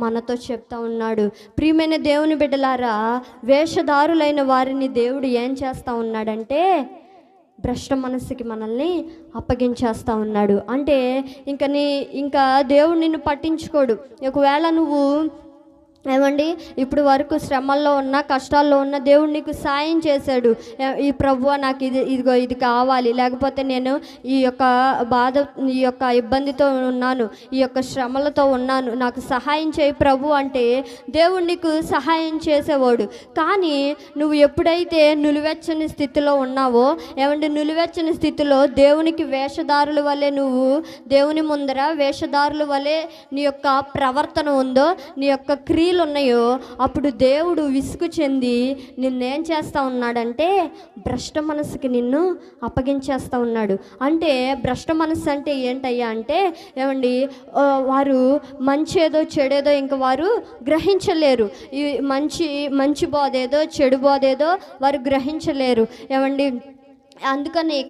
మనతో చెప్తా ఉన్నాడు. ప్రియమైన దేవుని బిడ్డలారా వేషధారులైన వారిని దేవుడు ఏం చేస్తూ ఉన్నాడంటే భ్రష్ట మనస్సుకి మనల్ని అప్పగించేస్తూ ఉన్నాడు. అంటే ఇంకా నీ ఇంకా దేవుడు నిన్ను పట్టించుకోడు. ఒకవేళ నువ్వు ఏమండి? ఇప్పుడు వరకు శ్రమల్లో ఉన్న కష్టాల్లో ఉన్న దేవుడు నీకు సాయం చేశాడు. ఈ ప్రభు నాకు ఇది ఇదిగో ఇది కావాలి. లేకపోతే నేను ఈ యొక్క బాధ ఈ యొక్క ఇబ్బందితో ఉన్నాను ఈ యొక్క శ్రమలతో ఉన్నాను. నాకు సహాయం చేయి ప్రభు అంటే దేవుడు నీకు సహాయం చేసేవాడు. కానీ నువ్వు ఎప్పుడైతే నులివెచ్చని స్థితిలో ఉన్నావో ఏమంటే నులివెచ్చని స్థితిలో దేవునికి వేషధారుల వలె నువ్వు దేవుని ముందర వేషధారుల వలె నీ యొక్క ప్రవర్తన ఉందో నీ యొక్క క్రియ క్రియలు ఉన్నాయో అప్పుడు దేవుడు విసుగు చెంది నిన్నేం చేస్తా ఉన్నాడంటే భ్రష్ట మనసుకి నిన్ను అప్పగించేస్తూ ఉన్నాడు. అంటే భ్రష్ట మనసు అంటే ఏంటయ్యా అంటే ఏమండి వారు మంచి ఏదో చెడేదో ఇంకా వారు గ్రహించలేరు. ఈ మంచి మంచి బోదేదో చెడు బోదేదో వారు గ్రహించలేరు. ఏమండి అందుకని